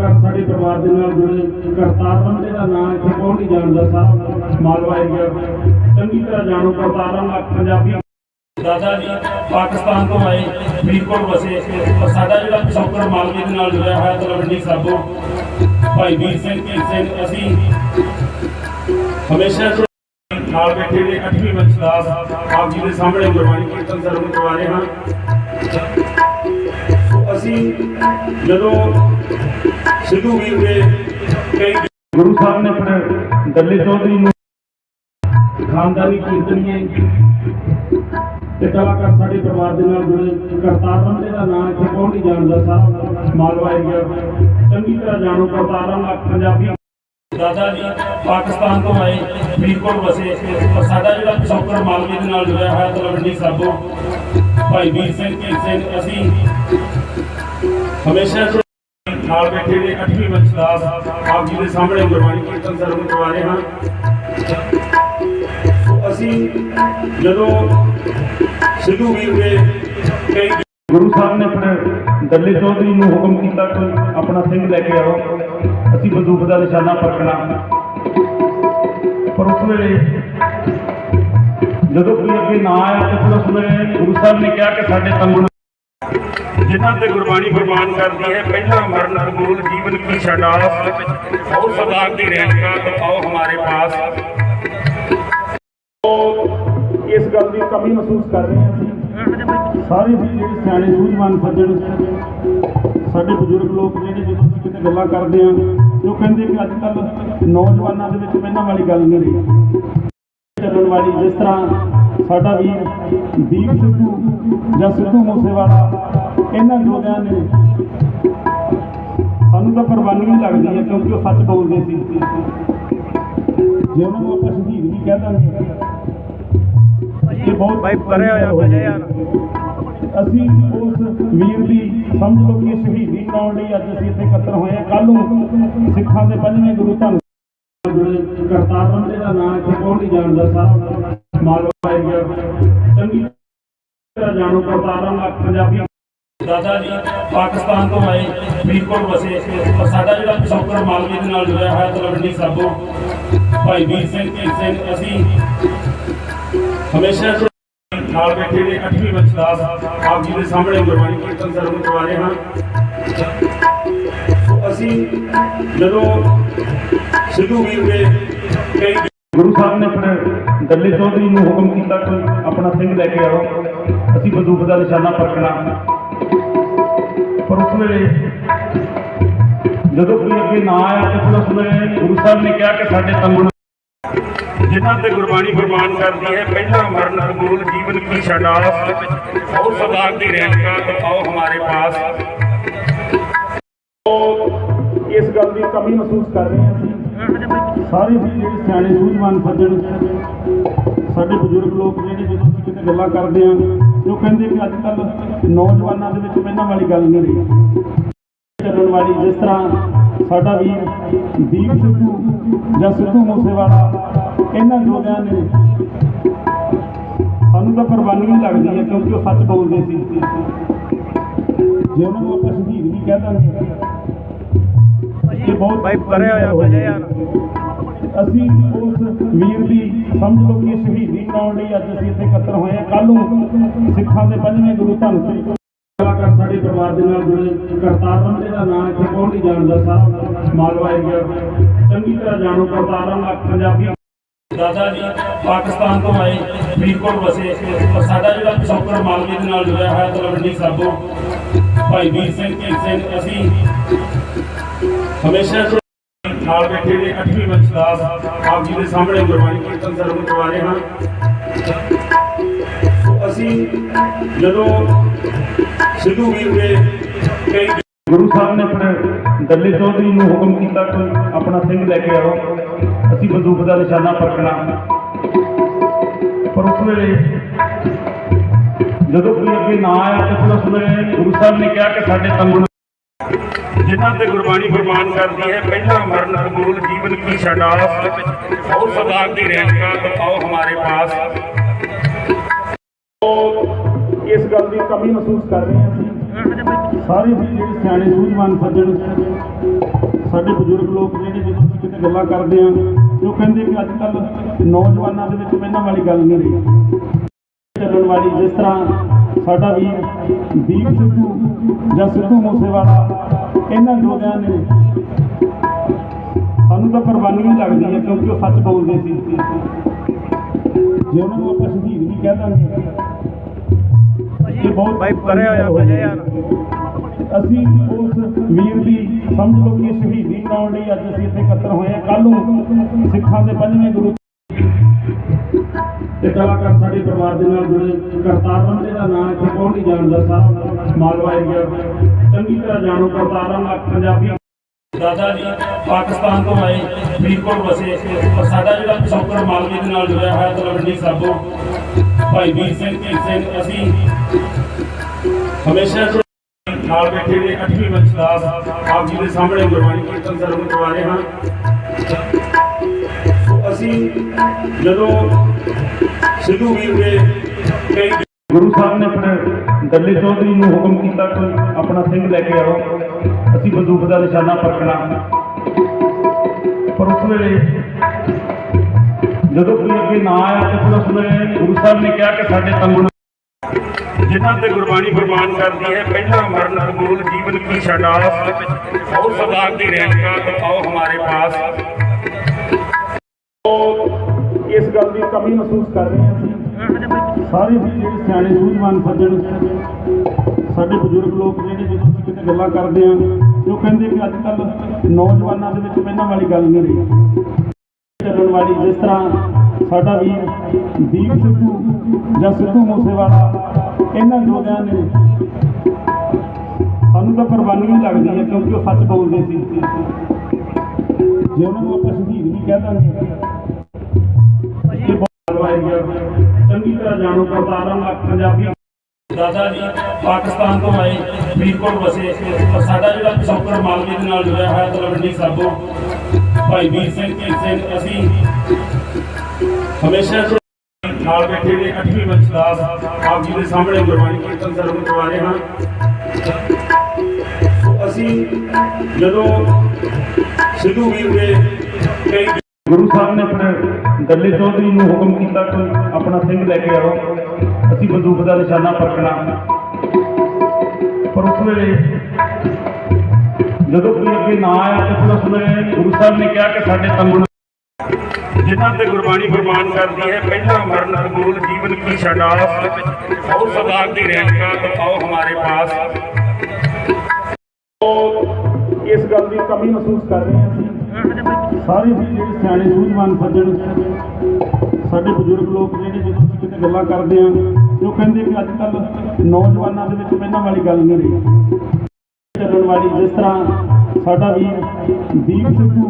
ਕਲਾਕਾਰ ਸਾਡੇ ਪਰਿਵਾਰ ਦੇ ਨਾਲ ਜੁੜੇ ਕਰਤਾਰ ਬੰਦੇ ਦਾ ਨਾਮ ਇੱਥੇ ਕੌਣ ਜਾਣਦਾ ਸਾਹਿਬ। ਮਾਲਵਾ ਏਰੀਆ ਚੰਗੀ ਤਰ੍ਹਾਂ ਜਾਣੋ, ਕਰਤਾਰਾਂ ਦਾ ਪੰਜਾਬੀ ਦਾਦਾ ਜੀ ਪਾਕਿਸਤਾਨ ਤੋਂ ਆਏ, ਫਰੀਦਕੋਟ ਵਸੇ। ਔਰ ਸਾਡਾ ਜਿਹੜਾ ਪਿਛੋਕੜ ਮਾਲਵੇ ਦੇ ਨਾਲ ਜੁੜਿਆ ਹੋਇਆ ਤਲਵੰਡੀ ਸਾਬੋ, ਭਾਈ ਵੀਰ ਸਿੰਘ ਧੀਰ ਸਿੰਘ, ਅਸੀਂ ਹਮੇਸ਼ਾ ਨਾਲ ਬੈਠੇ ਨੇ 8ਵੀਂ ਬੰਸਦਾਸ ਆਪ ਜੀ ਦੇ ਸਾਹਮਣੇ ਗੁਰਬਾਣੀ ਕੀਰਤਨ ਸਰਵਣ ਕਰਵਾ ਰਹੇ ਹਾਂ। ਅਸੀਂ ਜਦੋਂ ਸਿੱਧੂ ਵੀਰ ਦੇ ਕਈ ਗੁਰੂ ਸਾਹਿਬ ਨੇ ਆਪਣੇ ਦੱਲੇ ਚੌਧਰੀ ਨੂੰ ਖਾਨਦਾਨੀ ਕੀਰਤਨੀਏ ਤੇ ਕਲਾਕਾਰ ਸਾਡੇ ਪਰਿਵਾਰ ਦੇ ਨਾਲ ਜੁੜੇ। ਕਰਤਾਰ ਬੰਦੇ ਦਾ ਨਾਮ ਇੱਥੇ ਕੌਣ ਨਹੀਂ ਜਾਣਦਾ? ਸਾਹਿਬ ਮਾਲਵਾ ਏਰੀਆ ਚੰਗੀ ਤਰ੍ਹਾਂ ਜਾਣੋ, ਕਰਤਾਰਾਂ ਦਾ ਪੰਜਾਬੀ ਦਾਦਾ ਜੀ ਪਾਕਿਸਤਾਨ ਤੋਂ ਆਏ, ਫਰੀਦਕੋਟ ਵਸੇ। ਔਰ ਸਾਡਾ ਜਿਹੜਾ ਪਿਛੋਕੜ ਮਾਲਵੇ ਦੇ ਨਾਲ ਜੁੜਿਆ ਹੋਇਆ ਤਲਵੰਡੀ ਸਾਬੋ, ਭਾਈ ਵੀਰ ਸਿੰਘ ਧੀਰ ਸਿੰਘ, ਅਸੀਂ ਹਮੇਸ਼ਾ ਨਾਲ ਬੈਠੇ ਨੇ 8ਵੀਂ ਬੰਸਦਾਸ ਆਪ ਜੀ ਦੇ ਸਾਹਮਣੇ ਗੁਰਬਾਣੀ ਕੀਰਤਨ ਸਰਵਣ ਕਰਵਾ ਰਹੇ ਹਾਂ। ਸੋ ਅਸੀਂ ਜਦੋਂ ਸਿੱਧੂ ਵੀਰ ਦੇ ਕਈ ਗੁਰੂ ਸਾਹਿਬ ਨੇ ਆਪਣੇ ਦੱਲੇ ਚੌਧਰੀ ਨੂੰ ਹੁਕਮ ਕੀਤਾ ਕਿ ਆਪਣਾ ਸਿੰਘ ਲੈ ਕੇ ਆਓ। ਅਸੀਂ ਬੰਦੂਕ ਦਾ ਨਿਸ਼ਾਨਾ ਪਰਖਣਾ। ਪਰ ਉਸ ਵੇਲੇ ਜਦੋਂ ਕੋਈ ਅੱਗੇ ਨਾ ਆਇਆ ਤਾਂ ਫਿਰ ਉਸ ਵੇਲੇ ਗੁਰੂ ਸਾਹਿਬ ਨੇ ਕਿਹਾ ਕਿ ਸਾਡੇ ਤੰਗੂ ਜਿਨ੍ਹਾਂ ਤੇ ਗੁਰਬਾਣੀ ਫਰਮਾਨ ਕਰਦੀ ਹੈ, ਪਹਿਲਾ ਮਰਨ ਕਬੂਲ ਜੀਵਨ ਕੀ ਛਡਾਸ ਔਰ ਸਦਾ ਦੀ ਰਹਿਮਤ ਆਓ ਹਮਾਰੇ ਪਾਸ। ਇਸ ਗੱਲ ਦੀ ਕਮੀ ਮਹਿਸੂਸ ਕਰ ਰਹੇ ਹਾਂ ਅਸੀਂ। ਸਾਰੇ ਵੀ ਜਿਹੜੇ ਸਿਆਣੇ ਸੂਝਵਾਨ ਸੱਜਣ, ਸਾਡੇ ਬਜ਼ੁਰਗ ਲੋਕ ਜਿਹੜੇ ਜਦੋਂ ਅਸੀਂ ਕਿਤੇ ਗੱਲਾਂ ਕਰਦੇ ਹਾਂ, ਉਹ ਕਹਿੰਦੇ ਕਿ ਅੱਜ ਕੱਲ ਨੌਜਵਾਨਾਂ ਦੇ ਵਿੱਚ ਪਹਿਲਾਂ ਵਾਲੀ ਗੱਲ ਨਹੀਂ ਰਹੀ। ਚੱਲਣ ਵਾਲੀ ਜਿਸ ਤਰ੍ਹਾਂ ਸਾਡਾ ਵੀਰ ਦੀਪ ਸਿੱਧੂ ਜਾਂ ਸਿੱਧੂ ਮੂਸੇਵਾਲਾ ਇਹਨਾਂ ਯੋਧਿਆਂ ਨੇ। ਸਾਨੂੰ ਤਾਂ ਕੁਰਬਾਨੀ ਹੀ ਲੱਗਦੀ ਹੈ ਕਿਉਂਕਿ ਉਹ ਸੱਚ ਬੋਲਦੇ ਸੀ। ਜੇ ਉਹਨਾਂ ਨੂੰ ਆਪਾਂ ਸ਼ਹੀਦ ਵੀ ਕਹਿ ਦਾਂਗੇ ਇਹ ਬਹੁਤ ਭਾਈ ਪਰੇ ਹੋ ਜਾ ਯਾਰ ਅਸੀਂ ਉਸ ਵੀਰ ਦੀ ਸਮਝ ਲਓ ਕਿ ਸ਼ਹੀਦੀ ਕਰਾਉਣ ਲਈ ਅੱਜ ਅਸੀਂ ਇੱਥੇ ਇਕੱਤਰ ਹੋਏ ਹਾਂ। ਕੱਲ ਨੂੰ ਸਿੱਖਾਂ ਦੇ ਪੰਜਵੇਂ ਗੁਰੂ ਧੰਨ ਕਰਤਾਰ ਬੰਦੇ ਦਾ ਨਾਮ ਇੱਥੇ ਨਹੀਂ ਜਾਣਦਾ ਸਾਹਿਬ। ਮਾਲਵਾ ਏਰੀਆ ਚੰਗੀ ਤਰ੍ਹਾਂ ਜਾਣੋ ਕਰਤਾਰਾਂ ਦਾ ਪੰਜਾਬੀ ਦਾਦਾ ਜੀ ਪਾਕਿਸਤਾਨ ਤੋਂ ਆਏ, ਫਰੀਦਕੋਟ ਵਸੇ। ਔਰ ਸਾਡਾ ਜਿਹੜਾ ਪਿਛੋਕੜ ਮਾਲਵੇ ਦੇ ਨਾਲ ਜੁੜਿਆ ਹੋਇਆ ਤਲਵੰਡੀ ਸਾਬੋ, ਭਾਈ ਵੀਰ ਸਿੰਘ ਧੀਰ ਸਿੰਘ, ਅਸੀਂ ਹਮੇਸ਼ਾ ਨਾਲ ਬੈਠੇ ਨੇ 8ਵੀਂ ਬੰਸਦਾਸ ਆਪ ਜੀ ਦੇ ਸਾਹਮਣੇ ਗੁਰਬਾਣੀ ਕੀਰਤਨ ਸਰਵਣ ਕਰਵਾ ਰਹੇ ਹਾਂ। ਸੋ ਅਸੀਂ ਜਦੋਂ ਸਿੱਧੂ ਵੀਰ ਦੇ ਕਈ ਗੁਰੂ ਸਾਹਿਬ ਨੇ ਆਪਣੇ ਦੱਲੇ ਚੌਧਰੀ ਨੂੰ ਹੁਕਮ ਕੀਤਾ ਕਿ ਆਪਣਾ ਸਿੰਘ ਲੈ ਕੇ ਆਓ, ਅਸੀਂ ਬੰਦੂਕ ਦਾ ਨਿਸ਼ਾਨਾ ਪਰਖਣਾ। ਪਰ ਉਸ ਵੇਲੇ ਜਦੋਂ ਕੋਈ ਅੱਗੇ ਨਾ ਆਇਆ ਤਾਂ ਫਿਰ ਉਸ ਵੇਲੇ ਗੁਰੂ ਸਾਹਿਬ ਨੇ ਕਿਹਾ ਕਿ ਸਾਡੇ ਤੰਗੂ ਜਿਨ੍ਹਾਂ ਤੇ ਗੁਰਬਾਣੀ ਫਰਮਾਨ ਕਰਦੀ ਹੈ, ਪਹਿਲਾ ਮਰਨ ਕਬੂਲ ਜੀਵਨ ਕੀ ਛਡਾਸ ਔਰ ਸਦਾ ਦੀ ਰਹਿਮਤ ਆਓ ਹਮਾਰੇ ਪਾਸ। ਇਸ ਗੱਲ ਦੀ ਕਮੀ ਮਹਿਸੂਸ ਕਰ ਰਹੇ ਹਾਂ ਅਸੀਂ। ਸਾਰੇ ਵੀ ਜਿਹੜੇ ਸਿਆਣੇ ਸੂਝਵਾਨ ਸੱਜਣ ਸਾਡੇ ਬਜ਼ੁਰਗ ਲੋਕ ਜਿਹੜੇ ਜਦੋਂ ਅਸੀਂ ਕਿਤੇ ਗੱਲਾਂ ਕਰਦੇ ਹਾਂ ਜੋ ਕਹਿੰਦੇ ਕਿ ਅੱਜ ਕੱਲ ਨੌਜਵਾਨਾਂ ਦੇ ਵਿੱਚ ਪਹਿਲਾਂ ਵਾਲੀ ਗੱਲ ਨਹੀਂ ਰਹੀ। ਚੱਲਣ ਵਾਲੀ ਜਿਸ ਤਰ੍ਹਾਂ ਸਾਡਾ ਵੀਰ ਦੀਪ ਸਿੱਧੂ ਜਾਂ ਸਿੱਧੂ ਮੂਸੇਵਾਲਾ, ਇਹਨਾਂ ਯੋਧਿਆਂ ਨੇ ਸਾਨੂੰ ਤਾਂ ਕੁਰਬਾਨੀ ਹੀ ਲੱਗਦੀ ਹੈ ਕਿਉਂਕਿ ਉਹ ਸੱਚ ਬੋਲਦੇ ਸੀ। ਜੇ ਉਹਨਾਂ ਨੂੰ ਆਪਾਂ ਸ਼ਹੀਦ ਵੀ ਕਹਿ ਦਾਂਗੇ ਬਹੁਤ ਭਾਈ ਪਰੇ ਹੋ ਜਾ ਭਾਈ ਯਾਰ ਅਸੀਂ ਉਸ ਵੀਰ ਦੀ ਸਮਝ ਲਓ ਕਿ ਸ਼ਹੀਦੀ ਕਰਾਉਣ ਲਈ ਅੱਜ ਅਸੀਂ ਇੱਥੇ ਇਕੱਤਰ ਹੋਏ ਹਾਂ। ਕੱਲ ਨੂੰ ਸਿੱਖਾਂ ਦੇ ਪੰਜਵੇਂ ਗੁਰੂ ਧੰਨ ਸ੍ਰੀ ਕਲਾਕਾਰ ਸਾਡੇ ਪਰਿਵਾਰ ਦੇ ਨਾਲ ਜੁੜੇ। ਕਰਤਾਰ ਦਾ ਨਾਮ ਇੱਥੇ ਕੌਣ ਨਹੀਂ ਜਾਣਦਾ ਸਾਹਿਬ ਮਾਲਵਾ ਏਰੀਆ ਚੰਗੀ ਤਰ੍ਹਾਂ ਜਾਣੋ ਕਰਤਾਰਾਂ ਦਾ ਪੰਜਾਬੀ ਦਾਦਾ ਜੀ ਪਾਕਿਸਤਾਨ ਤੋਂ ਆਏ ਫਰੀਦਕੋਟ ਵਸੇ। ਸਾਡਾ ਜਿਹੜਾ ਪਿਛੋਕੜ ਮਾਲਵੇ ਦੇ ਨਾਲ ਜੁੜਿਆ ਹੋਇਆ ਤਲਵੰਡੀ ਸਾਬੋ ਭਾਈ ਵੀਰ ਸਿੰਘ ਸਿੰਘ ਅਸੀਂ ਹਮੇਸ਼ਾ ਨਾਲ ਬੈਠੇ ਨੇ 8ਵੀਂ ਬੰਸਦਾਸ ਆਪ ਜੀ ਦੇ ਸਾਹਮਣੇ ਗੁਰਬਾਣੀ ਕੀਰਤਨ ਸਰਵਣ ਕਰਵਾ ਰਹੇ ਹਾਂ ਸੋ ਅਸੀਂ ਜਦੋਂ ਸਿੱਧੂ ਵੀਰ ਦੇ ਕਈ ਗੁਰੂ ਸਾਹਿਬ ਨੇ ਆਪਣੇ ਦੱਲੇ ਚੌਧਰੀ ਨੂੰ ਹੁਕਮ ਕੀਤਾ ਕਿ ਆਪਣਾ ਸਿੰਘ ਲੈ ਕੇ ਆਓ, ਅਸੀਂ ਬੰਦੂਕ ਦਾ ਨਿਸ਼ਾਨਾ ਪਰਖਣਾ। ਪਰ ਉਸ ਵੇਲੇ ਜਦੋਂ ਕੋਈ ਅੱਗੇ ਨਾ ਆਇਆ ਤਾਂ ਉਸ ਵੇਲੇ ਗੁਰੂ ਸਾਹਿਬ ਨੇ ਕਿਹਾ ਕਿ ਸਾਡੇ ਤੰਗੂ ਜਿਨ੍ਹਾਂ ਤੇ ਗੁਰਬਾਣੀ ਫਰਮਾਨ ਕਰਦੀ ਹੈ, ਪਹਿਲਾ ਮਰਨ ਕਬੂਲ ਜੀਵਨ ਕੀ ਛਡਾਸ ਔਰ ਸਦਾ ਦੀ ਰਹਿਮਤ तो ਹਮਾਰੇ ਪਾਸ। ਇਸ ਗੱਲ ਦੀ ਕਮੀ ਮਹਿਸੂਸ ਕਰ ਰਹੇ ਹਾਂ ਅਸੀਂ। ਸਾਰੇ ਵੀ ਜਿਹੜੇ ਸਿਆਣੇ ਸੂਝਵਾਨ ਸੱਜਣ, ਸਾਡੇ ਬਜ਼ੁਰਗ ਲੋਕ ਜਿਹੜੇ ਜਦੋਂ ਅਸੀਂ ਕਿਤੇ ਗੱਲਾਂ ਕਰਦੇ ਹਾਂ ਤੇ ਉਹ ਕਹਿੰਦੇ ਕਿ ਅੱਜ ਕੱਲ ਨੌਜਵਾਨਾਂ ਦੇ ਵਿੱਚ ਪਹਿਲਾਂ ਵਾਲੀ ਗੱਲ ਨਹੀਂ ਰਹੀ। ਚੱਲਣ ਵਾਲੀ ਜਿਸ ਤਰ੍ਹਾਂ ਸਾਡਾ ਵੀਰ ਦੀਪ ਸਿੱਧੂ ਜਾਂ ਸਿੱਧੂ ਮੂਸੇਵਾਲਾ ਇਹਨਾਂ ਯੋਧਿਆਂ ਨੇ ਸਾਨੂੰ ਤਾਂ ਕੁਰਬਾਨੀਆਂ ਲੱਗਦੀਆਂ ਕਿਉਂਕਿ ਉਹ ਸੱਚ ਬੋਲਦੇ ਸੀ। ਜੇ ਉਹਨਾਂ ਨੂੰ ਆਪਾਂ ਸ਼ਹੀਦ ਵੀ ਕਹਿ ਦਾਂਗੇ ਇਹ ਬਹੁਤ ਭਾਈ ਪਰੇ ਹੋ ਭਾਈ ਯਾਰ। ਅਸੀਂ ਉਸ ਵੀਰ ਦੀ ਸਮਝ ਲਓ ਕਿ ਸ਼ਹੀਦੀ ਮਨਾਉਣ ਲਈ ਅੱਜ ਅਸੀਂ ਇੱਥੇ ਇਕੱਤਰ ਹੋਏ ਹਾਂ। ਕੱਲ ਨੂੰ ਸਿੱਖਾਂ ਦੇ ਪੰਜਵੇਂ ਗੁਰੂ ਸਾਡੇ ਪਰਿਵਾਰ ਦੇ ਨਾਲ ਜੁੜੇ ਕਰਤਾਰ ਬੰਦੇ ਦਾ ਨਾਮ ਇੱਥੇ ਕੌਣ ਨਹੀਂ ਜਾਣਦਾ, ਸਾਰਾ ਮਾਲਵਾ ਏਰੀਆ ਚੰਗੀ ਤਰ੍ਹਾਂ ਜਾਣੋ, ਕਰਤਾਰ ਨਾਲ ਪੰਜਾਬੀ ਦਾਦਾ ਜੀ ਪਾਕਿਸਤਾਨ ਤੋਂ ਆਏ, ਫਰੀਦਕੋਟ ਵਸੇ। ਔਰ ਸਾਡਾ ਜਿਹੜਾ ਪਿਛੋਕੜ ਮਾਲਵੇ ਦੇ ਨਾਲ ਜੁੜਿਆ ਹੋਇਆ ਤਲਵੰਡੀ ਸਾਬੋ, ਭਾਈ ਵੀਰ ਸਿੰਘ ਧੀਰ ਸਿੰਘ, ਅਸੀਂ ਹਮੇਸ਼ਾ ਤੋਂ ਨਾਲ ਬੈਠੇ ਨੇ ਅੱਠਵੀਂ ਵੰਸ਼ਦਾਸ ਆਪ ਜੀ ਦੇ ਸਾਹਮਣੇ ਗੁਰਬਾਣੀ ਕੀਰਤਨ ਸਰਵਣ ਕਰਵਾ ਰਹੇ ਹਾਂ। ਸੋ ਅਸੀਂ ਜਦੋਂ ਸਿੱਧੂ ਵੀਰ ਦੇ ਕਈ ਗੁਰੂ ਸਾਹਿਬ ਨੇ ਆਪਣੇ ਦੱਲੇ ਚੌਧਰੀ ਨੂੰ ਹੁਕਮ ਕੀਤਾ ਕਿ ਆਪਣਾ ਸਿੰਘ ਲੈ ਕੇ ਆਓ। ਅਸੀਂ ਬੰਦੂਕ ਦਾ ਨਿਸ਼ਾਨਾ ਪਰਖਣਾ। ਪਰ ਉਸ ਵੇਲੇ ਜਦੋਂ ਕੋਈ ਅੱਗੇ ਨਾ ਆਇਆ ਤੇ ਫਿਰ ਉਸ ਵੇਲੇ ਗੁਰੂ ਸਾਹਿਬ ਨੇ ਕਿਹਾ ਕਿ ਸਾਡੇ ਤੰਬੂ ਜਿਨ੍ਹਾਂ ਤੇ ਗੁਰਬਾਣੀ ਫਰਮਾਨ ਕਰਦੀ ਹੈ ਪਹਿਲਾ ਮਰਨ ਕਬੂਲ ਜੀਵਨ ਕੀ ਛਡਾਸ ਔਰ ਸਦਾ ਦੀ तो ਆਓ ਹਮਾਰੇ ਪਾਸ। ਇਸ ਗੱਲ ਦੀ ਕਮੀ ਮਹਿਸੂਸ ਕਰ ਰਹੇ ਹਾਂ ਅਸੀਂ। ਸਾਰੇ ਵੀ ਜਿਹੜੇ ਸਿਆਣੇ ਸੂਝਵਾਨ ਸੱਜਣ ਸਾਡੇ ਬਜ਼ੁਰਗ ਲੋਕ ਜਿਹੜੇ ਜਦੋਂ ਅਸੀਂ ਕਿਤੇ ਗੱਲਾਂ ਕਰਦੇ ਹਾਂ ਤੇ ਉਹ ਕਹਿੰਦੇ ਕਿ ਅੱਜ ਕੱਲ ਨੌਜਵਾਨਾਂ ਦੇ ਵਿੱਚ ਪਹਿਲਾਂ ਵਾਲੀ ਗੱਲ ਨਹੀਂ ਰਹੀ। ਚੱਲਣ ਵਾਲੀ ਜਿਸ ਤਰ੍ਹਾਂ ਸਾਡਾ ਵੀਰ ਦੀਪ ਸਿੱਧੂ ਜਾਂ ਸਿੱਧੂ ਮੂਸੇਵਾਲਾ, ਇਹਨਾਂ ਯੋਧਿਆਂ ਨੇ ਸਾਨੂੰ ਤਾਂ ਕੁਰਬਾਨੀਆਂ ਲੱਗਦੀਆਂ ਕਿਉਂਕਿ ਉਹ ਸੱਚ ਬੋਲਦੇ ਸੀ। ਜੇ ਉਹਨਾਂ ਨੂੰ ਆਪਾਂ ਸ਼ਹੀਦ ਵੀ ਕਹਿ ਦਾਂਗੇ ਚੰਗੀ ਤਰ੍ਹਾਂ ਜਾਣੋ ਕਰਤਾਰਾਂ ਨਾਲ ਪੰਜਾਬੀ ਦਾਦਾ ਜੀ ਪਾਕਿਸਤਾਨ ਤੋਂ ਆਏ ਫਰੀਦਕੋਟ ਵਸੇ ਔਰ ਸਾਡਾ ਜਿਹੜਾ ਪਿਛੋਕੜ ਮਾਲਵੇ ਦੇ ਨਾਲ ਜੁੜਿਆ ਹੋਇਆ ਤਲਵੰਡੀ ਸਾਬੋ ਭਾਈ ਵੀਰ ਸਿੰਘ ਧੀਰ ਸਿੰਘ ਅਸੀਂ ਹਮੇਸ਼ਾ ਤੋਂ ਨਾਲ ਬੈਠੇ ਨੇ ਅੱਠਵੀਂ ਵੰਸ਼ਦਾਸ ਆਪ ਜੀ ਦੇ ਸਾਹਮਣੇ ਗੁਰਬਾਣੀ ਕੀਰਤਨ ਸਰਵਣ ਕਰਵਾ ਰਹੇ ਹਾਂ ਸੋ ਅਸੀਂ ਜਦੋਂ ਸਿੱਧੂ ਵੀਰ ਦੇ ਕਈ ਗੁਰੂ ਸਾਹਿਬ ਨੇ ਆਪਣੇ ਦੱਲੇ ਚੌਧਰੀ ਨੂੰ ਹੁਕਮ ਕੀਤਾ ਕਿ ਆਪਣਾ ਸਿੰਘ ਲੈ ਕੇ ਆਓ। ਅਸੀਂ ਬੰਦੂਕ ਦਾ ਨਿਸ਼ਾਨਾ ਪਰਖਣਾ। ਪਰ ਉਸ ਵੇਲੇ ਜਦੋਂ ਕੋਈ ਅੱਗੇ ਨਾ ਆਇਆ ਤੇ ਉਸ ਵੇਲੇ ਗੁਰੂ ਸਾਹਿਬ ਨੇ ਕਿਹਾ ਕਿ ਸਾਡੇ ਤੰਬੂ ਜਿਨ੍ਹਾਂ ਤੇ ਗੁਰਬਾਣੀ ਫਰਮਾਨ ਕਰਦੀ ਹੈ, ਪਹਿਲਾ ਮਰਨ ਕਬੂਲ ਜੀਵਨ ਕੀ ਛਡਾਸ ਔਰ ਸਦਾ ਦੀ ਰਹਿਮਤ ਆਓ ਹਮਾਰੇ ਪਾਸ। ਇਸ ਗੱਲ ਦੀ ਕਮੀ ਮਹਿਸੂਸ ਕਰ ਰਹੇ ਹਾਂ ਅਸੀਂ। ਸਾਰੇ ਵੀ ਜਿਹੜੇ ਸਿਆਣੇ ਸੂਝਵਾਨ ਸੱਜਣ, ਸਾਡੇ ਬਜ਼ੁਰਗ ਲੋਕ ਜਿਹੜੇ ਜਦੋਂ ਅਸੀਂ ਕਿਤੇ ਗੱਲਾਂ ਕਰਦੇ ਹਾਂ ਤੇ ਉਹ ਕਹਿੰਦੇ ਕਿ ਅੱਜ ਕੱਲ ਨੌਜਵਾਨਾਂ ਦੇ ਵਿੱਚ ਪਹਿਲਾਂ ਵਾਲੀ ਗੱਲ ਨਹੀਂ ਰਹੀ। ਚੱਲਣ ਵਾਲੀ ਜਿਸ ਤਰ੍ਹਾਂ ਸਾਡਾ ਵੀਰ ਦੀਪ ਸਿੱਧੂ